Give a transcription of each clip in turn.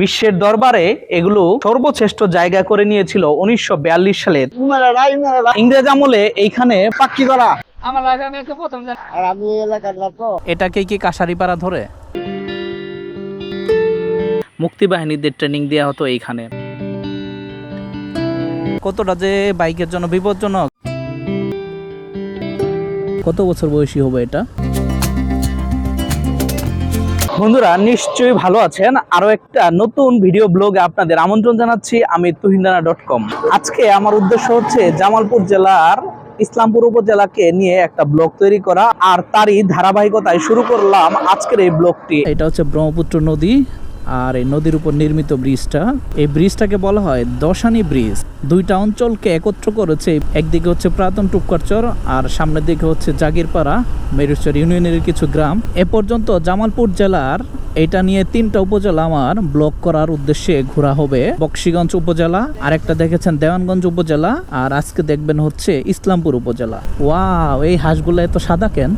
বিশ্বের দরবারে এগুলো সর্বশ্রেষ্ঠ জায়গা করে নিয়েছিল উনিশশো ইমারারা ইংরেজ আমলে এইখানে পাক্কি করা। এটাকে কি কাশারিপাড়া ধরে? মুক্তিবাহিনীদের ট্রেনিং দেওয়া হতো এইখানে। কতটা যে বাইকের জন্য বিপজ্জনক। কত বছর বয়সী হবে এটা? বন্ধুরা, নিশ্চয়ই ভালো আছেন। আরও একটা নতুন ভিডিও ব্লগে আপনাদের আমন্ত্রণ জানাচ্ছি, আমি তুহিনা ডট কম আজকে আমার উদ্দেশ্য হচ্ছে জামালপুর জেলার ইসলামপুর উপজেলাকে নিয়ে একটা ব্লগ তৈরি করা, আর তারই ধারাবাহিকতায় শুরু করলাম আজকের এই ব্লগটি। এটা হচ্ছে ব্রহ্মপুত্র নদী আর এই নদীর উপর নির্মিত ব্রিজটা, এই ব্রিজটাকে বলা হয় দশানি ব্রিজ। দুইটা অঞ্চলকে একত্র করেছে, একদিকে হচ্ছে প্রাতন টুপকারচর আর সামনের দিকে হচ্ছে জাগিরপাড়া, মেরুচর ইউনিয়নের কিছু গ্রাম। এ পর্যন্ত জামালপুর জেলার এটা নিয়ে তিনটা উপজেলা আমার ব্লক করার উদ্দেশ্যে ঘোরা হবে। বক্সিগঞ্জ উপজেলা, আরেকটা দেখেছেন দেওয়ানগঞ্জ উপজেলা, আর আজকে দেখবেন হচ্ছে ইসলামপুর উপজেলা। ওয়াও, এই হাঁসগুলো এত সাদা কেন?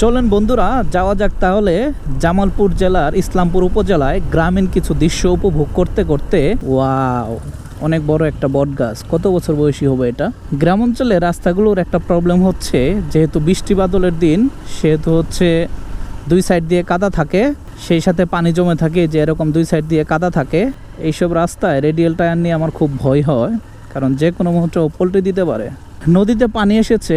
চলেন বন্ধুরা, যাওয়া যাক তাহলে জামালপুর জেলার ইসলামপুর উপজেলায় গ্রামীণ কিছু দৃশ্য উপভোগ করতে করতে। ওয়াও, অনেক বড় একটা বট গাছ। কত বছর বয়সী হবে এটা? গ্রাম অঞ্চলে রাস্তাগুলোর একটা প্রবলেম হচ্ছে, যেহেতু বৃষ্টি বাদলের দিন, সেহেতু হচ্ছে দুই সাইড দিয়ে কাদা থাকে, সেই সাথে পানি জমে থাকে যে এরকম দুই সাইড দিয়ে কাদা থাকে। এইসব রাস্তায় রেডিয়াল টায়ার নিয়ে আমার খুব ভয় হয়, কারণ যে কোনো মুহূর্তে পোল্টে দিতে পারে। নদীতে পানি এসেছে,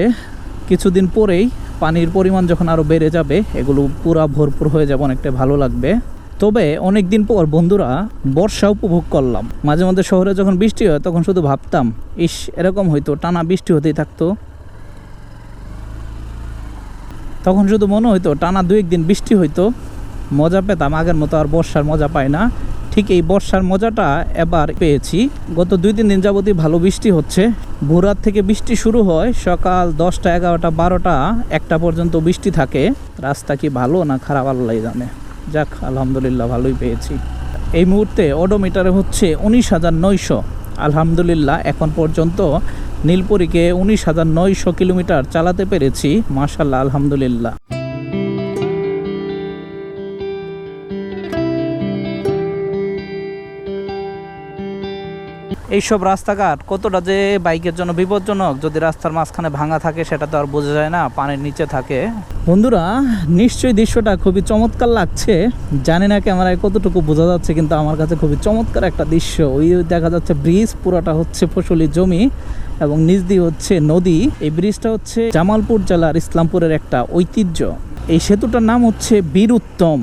কিছুদিন পরেই পানির পরিমাণ যখন আরও বেড়ে যাবে, এগুলো পুরা ভরপুর হয়ে যাবে অনেকটা ভালো লাগবে। তবে অনেক দিন পর বন্ধুরা, বর্ষা উপভোগ করলাম। মাঝে মধ্যে শহরে যখন বৃষ্টি হয়, তখন শুধু ভাবতাম, ইস, এরকম হয়তো, টানা বৃষ্টি হতেই থাকতো। তখন শুধু মনে হইতো, টানা দু একদিন বৃষ্টি হইতো, মজা পেতাম। আগের মতো আর বর্ষার মজা পাই না। ঠিক এই বর্ষার মজাটা এবার পেয়েছি। গত দুই, তিন দিন যাবতই ভালো বৃষ্টি হচ্ছে। ভোরার থেকে বৃষ্টি শুরু হয়, সকাল দশটা, এগারোটা, বারোটা, একটা পর্যন্ত বৃষ্টি থাকে। রাস্তা কি ভালো না খারাপ আল্লাহ জানে। যাক, আলহামদুলিল্লাহ ভালোই পেয়েছি। এই মুহূর্তে অডোমিটারে হচ্ছে উনিশ হাজার নয়শো। আলহামদুলিল্লাহ, এখন পর্যন্ত নীলপুরীকে উনিশ হাজার নয়শো কিলোমিটার চালাতে পেরেছি। মার্শাল্লাহ আলহামদুলিল্লাহ। এইসব রাস্তাঘাট কতটা যে বাইকের জন্য বিপজ্জনক, যদি রাস্তার মাঝখানে ভাঙা থাকে সেটা তো আর বোঝা যায় না, পানির নিচে থাকে। বন্ধুরা, নিশ্চয়ই দৃশ্যটা খুবই চমৎকার লাগছে। জানি না ক্যামেরায় কতটুকু বোঝা যাচ্ছে, কিন্তু আমার কাছে খুবই চমৎকার একটা দৃশ্য। ওই দেখা যাচ্ছে ব্রিজ, পুরাটা হচ্ছে ফসলি জমি এবং নিচ দিয়ে হচ্ছে নদী। এই ব্রিজটা হচ্ছে জামালপুর জেলার ইসলামপুরের একটা ঐতিহ্য। এই সেতুটার নাম হচ্ছে বীর উত্তম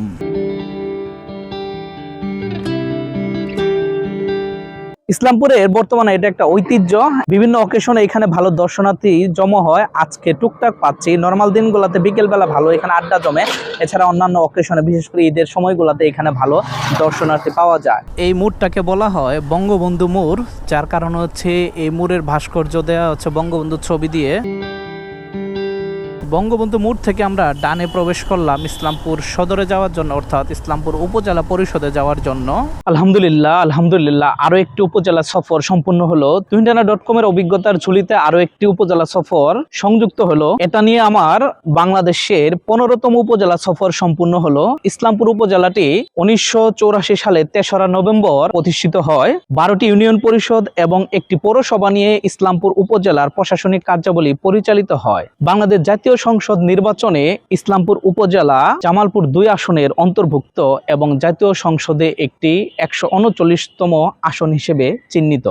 ইসলামপুরের বর্তমানে এটা একটা ঐতিহ্য। বিভিন্ন অকেশনে এখানে ভালো দর্শনার্থী জমা হয়। আজকে টুকটাক পাচ্ছি। নর্মাল দিনগুলোতে বিকেলবেলা ভালো, এখানে আড্ডা জমে। এছাড়া অন্যান্য অকেশনে বিশেষ করে ঈদের সময়গুলোতে এখানে ভালো দর্শনার্থী পাওয়া যায়। এই মুরটাকে বলা হয় বঙ্গবন্ধু মুর যার কারণ হচ্ছে এই মুরের ভাস্কর্য দেওয়া হচ্ছে বঙ্গবন্ধুর ছবি দিয়ে। বঙ্গবন্ধু মোড় থেকে আমরা ডানে প্রবেশ করলাম ইসলামপুর সদরে যাওয়ার জন্য, অর্থাৎ ইসলামপুর উপজেলা পরিষদে যাওয়ার জন্য। আলহামদুলিল্লাহ আলহামদুলিল্লাহ, আরও একটি উপজেলা সফর সম্পূর্ণ হলো। টুইন্টানা ডট কমের অভিজ্ঞতার ঝুলিতে আরও একটি উপজেলা সফর সংযুক্ত হলো। এটা নিয়ে আমার বাংলাদেশের পনেরোতম উপজেলা সফর সম্পূর্ণ হলো। ইসলামপুর উপজেলাটি উনিশশো সালে তেসরা নভেম্বর প্রতিষ্ঠিত হয়। বারোটি ইউনিয়ন পরিষদ এবং একটি পৌরসভা নিয়ে ইসলামপুর উপজেলার প্রশাসনিক কার্যাবলী পরিচালিত হয়। বাংলাদেশ জাতীয় সংসদ নির্বাচনে ইসলামপুর উপজেলা জামালপুর দুই আসনের অন্তর্ভুক্ত এবং জাতীয় সংসদে একটি একশো উনচল্লিশতম আসন হিসেবে চিহ্নিত।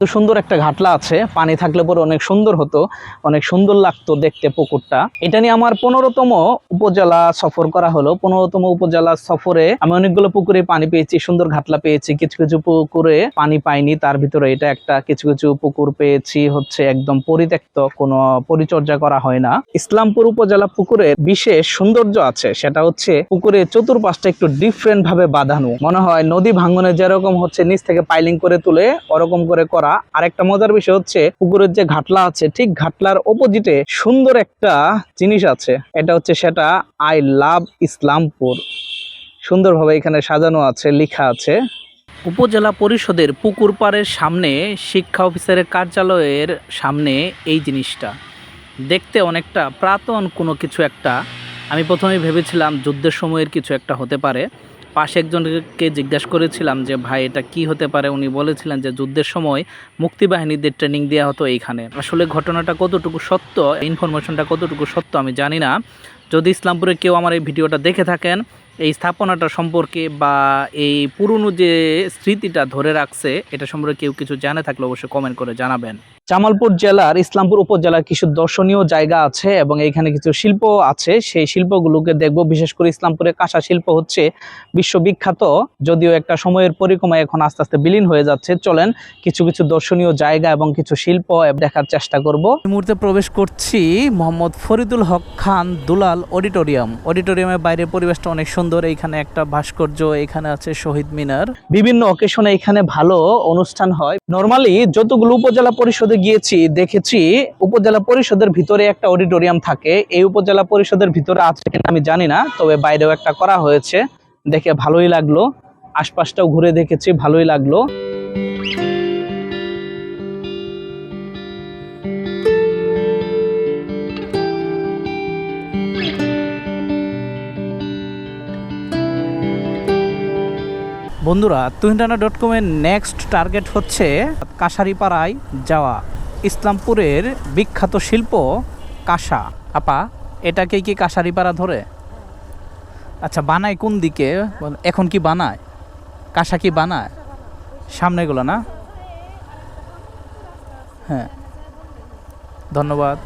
তো সুন্দর একটা ঘাটলা আছে, পানি থাকলে পরে অনেক সুন্দর হতো, অনেক সুন্দর লাগতো দেখতে পুকুরটা। এটা নিয়ে আমার পনেরোতম উপজেলা সফর করা হলো। পনেরোতম উপজেলা সফরে আমি অনেকগুলো পুকুরে পানি পেয়েছি, সুন্দর ঘাটলা পেয়েছি। কিছু কিছু পুকুরে পানি পাইনি, তার ভিতরে এটা একটা, কিছু কিছু পুকুর পেয়েছি হচ্ছে একদম পরিত্যক্ত, কোনো পরিচর্যা করা হয় না। ইসলামপুর উপজেলা পুকুরে বিশেষ সৌন্দর্য আছে, সেটা হচ্ছে পুকুরে চতুর্পাশটা একটু ডিফারেন্ট ভাবে বাঁধানো। মনে হয় নদী ভাঙনে যেরকম হচ্ছে, নিচ থেকে পাইলিং করে তুলে ওরকম করে করা আরেকটা মজার বিষয় হচ্ছে, পুকুরের যে ঘাটলা আছে, ঠিক ঘাটলার অপোজিটে সুন্দর একটা জিনিস আছে। এটা হচ্ছে সেটা আই লাভ ইসলামপুর। সুন্দরভাবে এখানে সাজানো আছে, লেখা আছে। উপজেলা পরিষদের পুকুর পাড়ের সামনে শিক্ষা অফিসারের কার্যালয়ের সামনে এই জিনিসটা। দেখতে অনেকটা প্রাতন কোনো কিছু একটা। আমি প্রথমে ভেবেছিলাম যুদ্ধের সময়ের কিছু একটা হতে পারে। পাশে একজনকে জিজ্ঞাসা করেছিলাম যে, ভাই, এটা কি হতে পারে? উনি বলেছিলেন যে, যুদ্ধের সময় মুক্তিবাহিনীদের ট্রেনিং দেওয়া হতো এইখানে। আসলে ঘটনাটা কতটুকু সত্য ইনফরমেশনটা কতটুকু সত্য আমি জানি না। যদি ইসলামপুরে কেউ আমার এই ভিডিওটা দেখে থাকেন, এই স্থাপনাটা সম্পর্কে বা এই পুরনো যে স্মৃতিটা ধরে রাখছে, এটা সম্পর্কে কেউ কিছু জানে থাকলে অবশ্যই কমেন্ট করে জানাবেন। জামালপুর জেলার ইসলামপুর উপজেলার কিছু দর্শনীয় জায়গা আছে এবং এখানে কিছু শিল্প আছে। সেই শিল্পগুলোকে দেখব। বিশেষ করে ইসলামপুরে কাঁসা শিল্প হচ্ছে বিশ্ববিখ্যাত। যদিও একটা সময়ের পরিক্রমায় এখন আস্তে আস্তে বিলীন হয়ে যাচ্ছে। চলেন কিছু কিছু দর্শনীয় জায়গা এবং কিছু শিল্প দেখার চেষ্টা করব। এই মুহূর্তে প্রবেশ করছি মোহাম্মদ ফরিদুল হক খান দুলাল অডিটোরিয়াম। অডিটোরিয়ামের বাইরের পরিবেশটা অনেক সুন্দর। এইখানে একটা ভাস্কর্য, এখানে আছে শহীদ মিনার। বিভিন্ন অকেশনে এখানে ভালো অনুষ্ঠান হয়। নর্মালি যতগুলো উপজেলা পরিষদে গিয়েছি, দেখেছি উপজেলা পরিষদের ভিতরে একটা অডিটোরিয়াম থাকে। এই উপজেলা পরিষদের ভিতরে আছে কিনা আমি জানি না, তবে বাইরেও একটা করা হয়েছে। দেখে ভালোই লাগল। আশপাশটাও ঘুরে দেখেছি, ভালোই লাগল। বন্ধুরা তুহিনটানা ডট কমের নেক্সট টার্গেট হচ্ছে কাশারিপাড়ায় যাওয়া। ইসলামপুরের বিখ্যাত শিল্প কাঁসা। আপা, এটাকে কি কাশারিপাড়া ধরে? আচ্ছা বানায় কোন দিকে? এখন কি বানায়? কাঁসা কি বানায়? সামনেগুলো না? হ্যাঁ। ধন্যবাদ।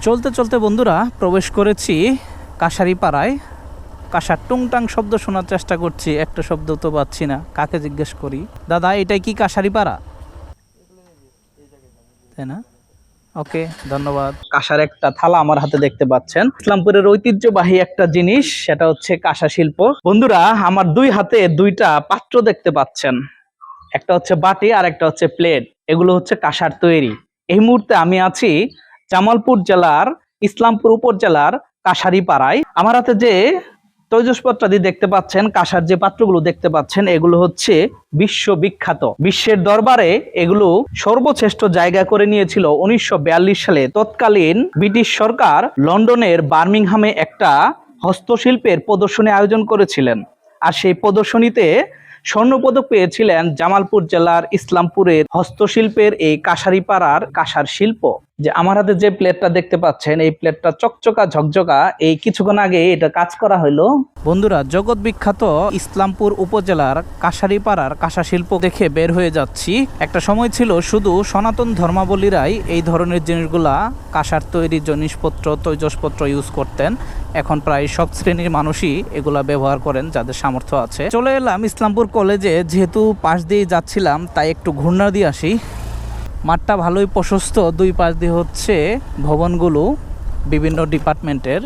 চলতে চলতে বন্ধুরা, প্রবেশ করেছি কাশারিপাড়ায় কাঁসার টুংটাং শব্দ শোনার চেষ্টা করছি, একটা শব্দ তো পাচ্ছি না, কাকে জিজ্ঞেস করি? দাদা, এটাই কি কাশারি পাড়া? তাই না? ওকে, ধন্যবাদ। কাঁসার একটা থালা আমার হাতে দেখতে পাচ্ছেন। ইসলামপুরের ঐতিহ্যবাহী একটা জিনিস, সেটা হচ্ছে কাঁসা শিল্প। বন্ধুরা, আমার দুই হাতে দুইটা পাত্র দেখতে পাচ্ছেন। একটা হচ্ছে বাটি আর একটা হচ্ছে প্লেট। এগুলো হচ্ছে কাঁসার তৈরি। এই মুহূর্তে আমি আছি জামালপুর জেলার, ইসলামপুর উপজেলার কাশারি পাড়ায়। আমার হাতে যে তৈজসপত্রাদি দেখতে পাচ্ছেন, কাঁসার যে পাত্রগুলো দেখতে পাচ্ছেন, এগুলো হচ্ছে বিশ্ববিখ্যাত। বিশ্বের দরবারে এগুলো সর্বশ্রেষ্ঠ জায়গা করে নিয়েছিল উনিশশো বিয়াল্লিশ সালে। তৎকালীন ব্রিটিশ সরকার লন্ডনের বার্মিংহামে একটা হস্তশিল্পের প্রদর্শনী আয়োজন করেছিলেন। আর সেই প্রদর্শনীতে স্বর্ণপদক পেয়েছিলেন জামালপুর জেলার ইসলামপুরের হস্তশিল্পের এই কাশারিপাড়ার কাঁসার শিল্প। যে আমার হাতে যে প্লেটটা দেখতে পাচ্ছেন, এই প্লেটটা চকচকা ঝকঝকা। এই কিছুক্ষণ আগে এটা কাজ করা হলো বন্ধুরা, জগৎ বিখ্যাত ইসলামপুর উপজেলার কাশারিপাড়ার কাঁসা শিল্প দেখে বের হয়ে যাচ্ছি। একটা সময় ছিল শুধু সনাতন ধর্মাবলীরাই এই ধরনের জিনিসগুলা কাঁসার তৈরি জিনিসপত্র, তৈজসপত্র ইউজ করতেন। এখন প্রায় সব শ্রেণির মানুষই এগুলা ব্যবহার করেন, যাদের সামর্থ্য আছে। চলে এলাম ইসলামপুর কলেজে, যেহেতু পাশ দিয়ে যাচ্ছিলাম, তাই একটু ঘূর্ণা দিয়ে আসি। মাঠটা ভালোই প্রশস্ত, দুই পাশ দিয়ে হচ্ছে ভবনগুলো বিভিন্ন ডিপার্টমেন্টের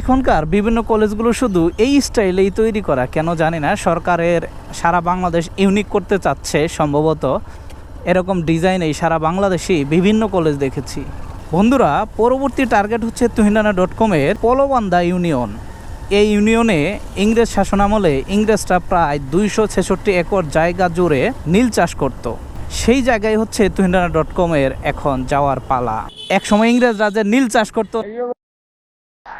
এখনকার বিভিন্ন কলেজগুলো শুধু এই স্টাইলেই তৈরি করা, কেন জানি না, সরকারের সারা বাংলাদেশ ইউনিক করতে চাচ্ছে সম্ভবত। এরকম ডিজাইনেই সারা বাংলাদেশেই বিভিন্ন কলেজ দেখেছি। বন্ধুরা, পরবর্তী টার্গেট হচ্ছে তুহিনানা ডট কমের পলবান্দা ইউনিয়ন এই ইউনিয়নে ইংরেজ শাসনামলে ইংরেজরা প্রায় দুইশো ছেষট্টি একর জায়গা জুড়ে নীল চাষ করত। সেই জায়গায় হচ্ছে তুহিনানা ডট কমের এখন যাওয়ার পালা। এক সময় ইংরেজ রাজের নীল চাষ করত।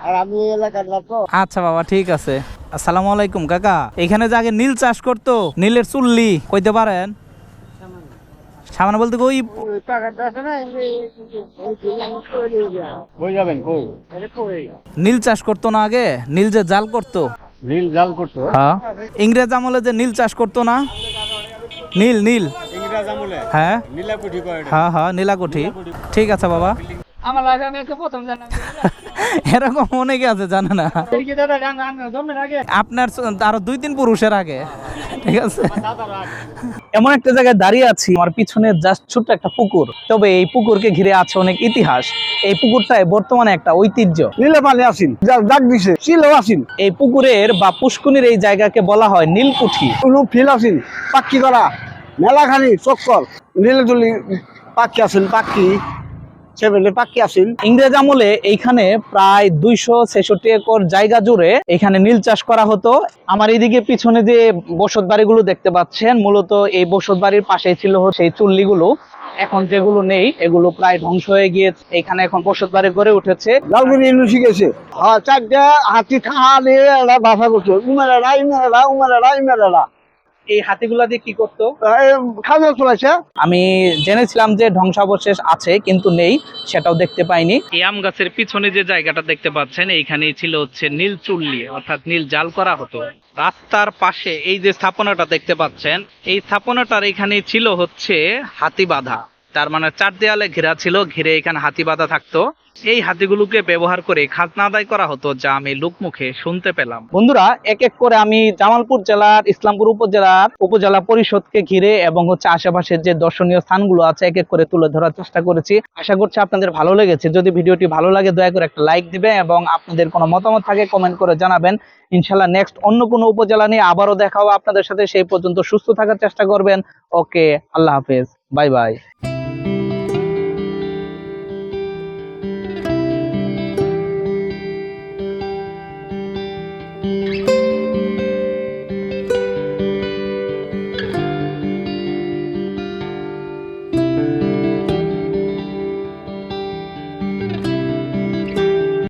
আর আমি এলাকার না তো। আচ্ছা বাবা ঠিক আছে। আসসালামু আলাইকুম কাকা। এখানে যে আগে নীল চাষ করতো নীলের চুল্লি কইতে পারেন? সামান্য বলতে কই? যে- যে? নীল চাষ করতো না আগে নীল যে জাল করতো। নীল জাল করতো? হ্যাঁ ইংরেজ আমলে যে নীল চাষ করতো না? নীল নীল। হ্যাঁ? নীলাকুঠি হ্যাঁ হ্যাঁ নীলাকুঠি। ঠিক আছে বাবা। আমার প্রথম জানলাম এরকম অনেকে আছে জানে না। জান আপনার আরও দুই তিন পুরুষের আগে। ঠিক আছে। এমন একটা জায়গায় দাঁড়িয়ে আছি আমার পিছনে জাস্ট ছোট্ট একটা পুকুর। তবে এই পুকুরকে ঘিরে আছে অনেক ইতিহাস। এই পুকুরটায় বর্তমানে একটা ঐতিহ্য। নীলে পানি আসিন ডাক দিছে শিলেও আসিন এই পুকুরের বা পুষ্কুনির এই জায়গাকে বলা হয় নীলকুঠি। ফিল আসিন পাক্কি করা মেলাখানি চক্কর। নীলে তুলি পাক্কি আসেন পাক্কি সেভেলে পাক্কি ইংরেজ আমলে এইখানে প্রায় দুইশো ছেষট্টি একর জায়গা জুড়ে এখানে নীল চাষ করা হতো। আমার এইদিকে পিছনে যে বসত বাড়িগুলো দেখতে পাচ্ছেন মূলত এই বসত বাড়ির পাশেই ছিল সেই চুল্লিগুলো। এখন যেগুলো নেই এগুলো প্রায় ধ্বংস হয়ে গিয়েছে। এখানে এখন বসত বাড়ি গড়ে উঠেছে। লালগুড়ি ইলু শিখেছে হ্যাঁ চারটা হাতি খালে এরা বাসা করছে। উমেরা ইমেরা উমেরা ইমেরা এই হাতিগুলা দিয়ে কি করতো? আমি জেনেছিলাম যে ধ্বংসাবশেষ আছে কিন্তু নেই সেটাও দেখতে পাইনি। এই আম গাছের পিছনে যে জায়গাটা দেখতে পাচ্ছেন এইখানেই ছিল হচ্ছে নীল চুল্লি অর্থাৎ নীল জাল করা হতো। রাস্তার পাশে এই যে স্থাপনাটা দেখতে পাচ্ছেন এই স্থাপনাটার এখানে ছিল হচ্ছে হাতি বাঁধা তার মানে চার দেয়ালে ঘেরা ছিল ঘিরে এখানে হাতি বাঁধা থাকতো। এই হাতিগুলোকে ব্যবহার করে খাজনা আদায় করা হতো যা আমি লোকমুখে শুনতে পেলাম। বন্ধুরা, এক এক করে আমি জামালপুর জেলার, ইসলামপুর উপজেলার, উপজেলা পরিষদকে ঘিরে এবং হচ্ছে আশেপাশের যে দর্শনীয় স্থানগুলো আছে, এক এক করে তুলে ধরার চেষ্টা করেছি। আশা করছি আপনাদের ভালো লেগেছে। যদি ভিডিওটি ভালো লাগে, দয়া করে একটা লাইক দিবেন এবং আপনাদের কোনো মতামত থাকে কমেন্ট করে জানাবেন। ইনশাল্লাহ নেক্সট অন্য কোনো উপজেলা নিয়ে আবারও দেখা হবে আপনাদের সাথে সেই পর্যন্ত সুস্থ থাকার চেষ্টা করবেন। ওকে, আল্লাহ হাফেজ। Bye bye.